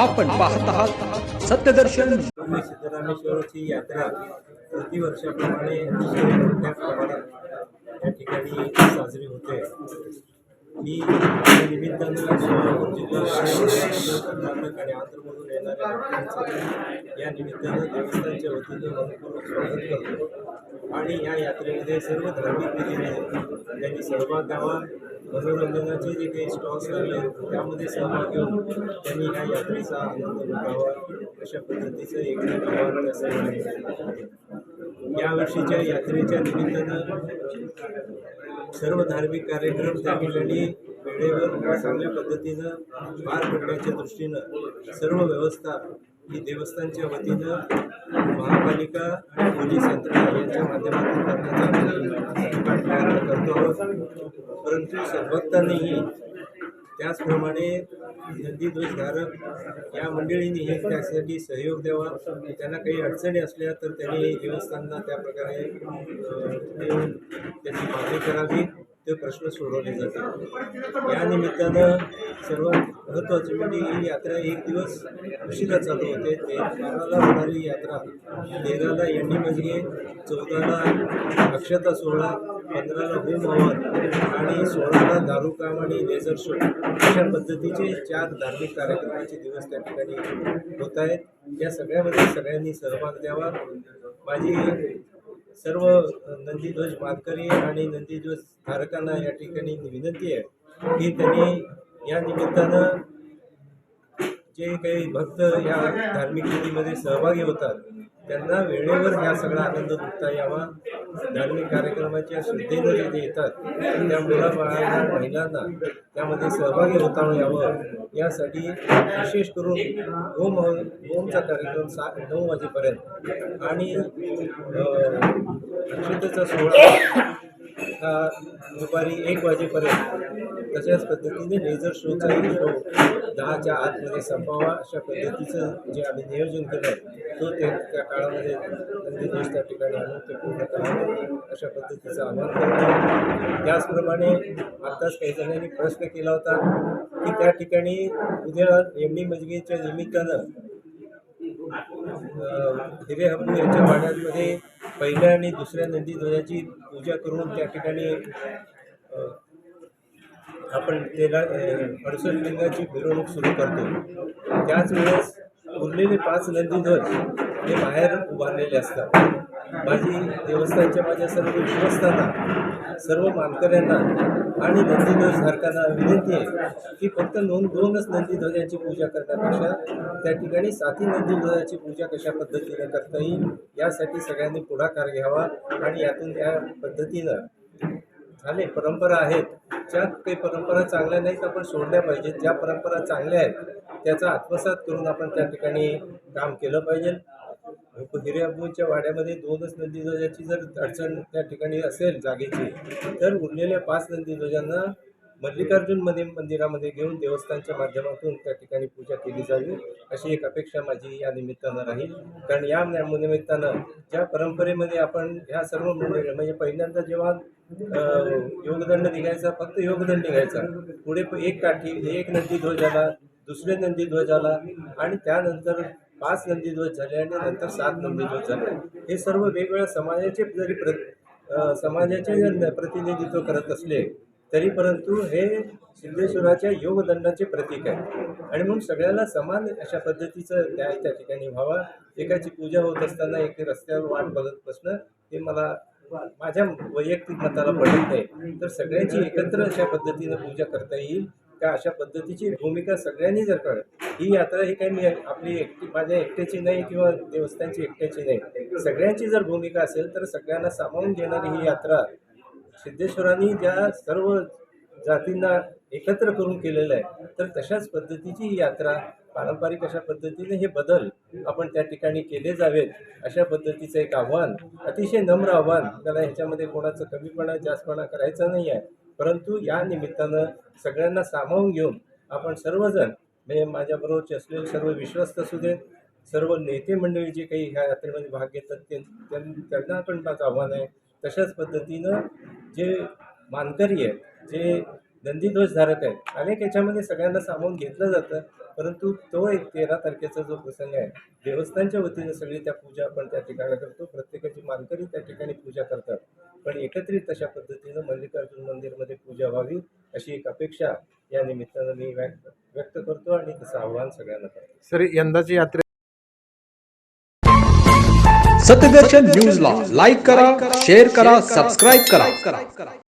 आपण पाहत आहात सत्यदर्शन. सिद्धरामेश्वराची यात्रा प्रतिवर्षाप्रमाणे या ठिकाणी साजरी होते. मी निमित्तानं सोलापूर जिल्हा आणि कर्नाटक आणि आंध्रमधून येणाऱ्या या निमित्तानं देवस्थानच्या वतीने मनपूर्वक स्वागत करतो. आणि या यात्रेमध्ये सर्व धार्मिक विधीमध्ये त्यांनी सहभाग घ्यावा मनोरंजनाचे जे काही स्टॉल्स लागले त्यामध्ये सहभाग घेऊन त्यांनी या यात्रेचा आनंद लुटावा. अशा पद्धतीचं एक आवाहन त्या यावर्षीच्या यात्रेच्या निमित्तानं सर्व धार्मिक कार्यक्रम त्या ठिकाणी वेळेवर चांगल्या पद्धतीनं पार पडण्याच्या दृष्टीनं सर्व व्यवस्था ही देवस्थानच्या वतीनं महापालिका आणि पोलीस यंत्रणा यांच्या माध्यमातून करण्याचा प्रयत्न करतो. आहोत परंतु सद्भक्तांनीही त्याचप्रमाणे नंदीध्वजधारक या मंडळींनीही त्यासाठी सहयोग द्यावा. त्यांना काही अडचणी असल्या तर त्यांनी देवस्थानला त्या प्रकारे त्याची मागणी करावी. ते प्रश्न सोडवले जातात. या निमित्तानं सर्वात महत्त्वाची म्हणजे ही यात्रा एक दिवस उशिरा चालू होते. ते बाराला होणारी यात्रा तेराला यांनी म्हणजे चौदाला अक्षता सोहळा पंधराला होम हवन आणि सोळाला दारू काम आणि लेझर शो अशा पद्धतीचे चार धार्मिक कार्यक्रमाचे दिवस त्या ठिकाणी होत आहेत. या सगळ्यामध्ये सगळ्यांनी सहभाग द्यावा. माझी सर्व नंदीध्वज मानकरी आणि नंदीध्वज धारकांना या ठिकाणी विनंती आहे की त्यांनी या निमित्तानं जे काही भक्त या धार्मिक विधीमध्ये सहभागी होतात त्यांना वेळेवर ह्या सगळा आनंद लुटता यावा. धार्मिक कार्यक्रमाच्या श्रद्धेनं जे येतात त्या मुलाबाळांना महिलांना त्यामध्ये सहभागी होता यावं यासाठी विशेष करून होम होमचा कार्यक्रम सा नऊ वाजेपर्यंत. आणि अक्षतेचा सोहळा दुपारी एक वाजेपर्यंत. तशाच पद्धतीने लेझर शोचाही शो दहाच्या आतमध्ये संपावा अशा पद्धतीचं जे आम्ही नियोजन केलं आहे तो ते त्या काळामध्ये नंदीदेश त्या ठिकाणी आणून ते पूर्ण करावं अशा पद्धतीचं आवाहन करतो त्याचप्रमाणे आत्ताच काही जणांनी प्रश्न केला होता की त्या ठिकाणी उद्या एमडी मजगेच्या निमित्तानं हिरे हब्बू यांच्या वाड्यांमध्ये पहिल्या आणि दुसऱ्या नंदीध्वजाची पूजा करून त्या ठिकाणी आपण त्याला अडसठ लिंगाची मिरवणूक सुरू करतो. त्याच वेळेस उरलेले पाच नंदीध्वज हे बाहेर उभारलेले असतात. माझी देवस्थानच्या माझ्या सर्व विश्वस्तांना सर्व मानकऱ्यांना आणि नंदीध्वजधारकांना विनंती आहे की फक्त नोंद दोनच नंदीध्वजाची पूजा करण्यापेक्षा त्या ठिकाणी साती नंदीध्वजाची पूजा कशा पद्धतीने करता येईल यासाठी सगळ्यांनी पुढाकार घ्यावा आणि यातून त्या पद्धतीनं झाले परंपरा आहेत ज्या काही परंपरा चांगल्या नाहीत आपण सोडल्या पाहिजेत. ज्या परंपरा चांगल्या आहेत त्याचा आत्मसात करून आपण त्या ठिकाणी काम केलं पाहिजे. हिरे वाड्यामध्ये दोनच नंदीध्वजाची जर अडचण त्या ठिकाणी असेल जागेची तर उरलेल्या पाच नंदीध्वजांना मल्लिकार्जुनमध्ये मंदिरामध्ये घेऊन देवस्थानच्या माध्यमातून त्या ठिकाणी पूजा केली जावी अशी एक अपेक्षा माझी या निमित्तानं राहील. कारण या निमित्तानं ज्या परंपरेमध्ये आपण ह्या सर्व मंडळी म्हणजे पहिल्यांदा जेव्हा योगदंड निघायचा फक्त योगदंड निघायचा पुढे एक काठी एक नंदीध्वजाला दुसरे नंदीध्वज आणि त्यानंतर पाच नंदीध्वज झाले आणि नंतर सात नंदीध्वज झाले. हे सर्व वेगवेगळ्या समाजाचे जरी प्र समाजाचे जर प्रतिनिधित्व करत असले तरी परंतु हे सिद्धेश्वराच्या योगदंडाचे प्रतीक आहे. आणि म्हणून सगळ्याला समान अशा पद्धतीचं त्या त्या ठिकाणी व्हावा. एकाची पूजा होत असताना एक रस्त्यावर वाट बघत बसणं हे मला माझ्या वैयक्तिक मताला पडत नाही. तर सगळ्यांची एकत्र अशा पद्धतीनं पूजा करता येईल. त्या अशा पद्धतीची भूमिका सगळ्यांनी जर कळत ही यात्रा ही काही मी आपली एकटी माझ्या एकट्याची नाही किंवा देवस्थानची एकट्याची नाही. सगळ्यांची जर भूमिका असेल तर सगळ्यांना सामावून घेणारी ही यात्रा सिद्धेश्वरांनी ज्या सर्व जातींना एकत्र करून केलेलं आहे तर तशाच पद्धतीची ही यात्रा पारंपरिक अशा पद्धतीने हे बदल आपण त्या ठिकाणी केले जावेत अशा पद्धतीचं एक आव्हान अतिशय नम्र आव्हान त्याला ह्याच्यामध्ये कोणाचं कमीपणा जास्तपणा करायचा नाही आहे. परंतु या निमित्तानं सगळ्यांना सामावून घेऊन आपण सर्वजण म्हणजे माझ्याबरोबरचे असलेले सर्व विश्वस्त असू देत सर्व नेते मंडळी जे काही ह्या यात्रेमध्ये भाग घेतात ते त्यां- त्यांना पण माझं आव्हान आहे. तशाच पद्धतीनं जे मानकरी आहेत जे नंदीध्वज धारक आहेत. अनेक याच्यामध्ये सगळ्यांना सामावून घेतलं जातं परंतु तो एक तेरा तारखेचा जो प्रसंग आहे देवस्थानच्या वतीने सगळी त्या पूजा आपण त्या ठिकाणी करतो. प्रत्येकाची मानकरी त्या ठिकाणी पूजा करतात. पण एकत्रित तशा पद्धतीनं मल्लिकार्जुन मंदिरमध्ये पूजा व्हावी अशी एक अपेक्षा या निमित्तानं मी व्यक्त व्यक्त करतो आणि तसं आव्हान सगळ्यांना करतो. सर यंदाची यात्रे सत्यदर्शन न्यूजला लाईक करा शेअर करा सबस्क्राईब करा.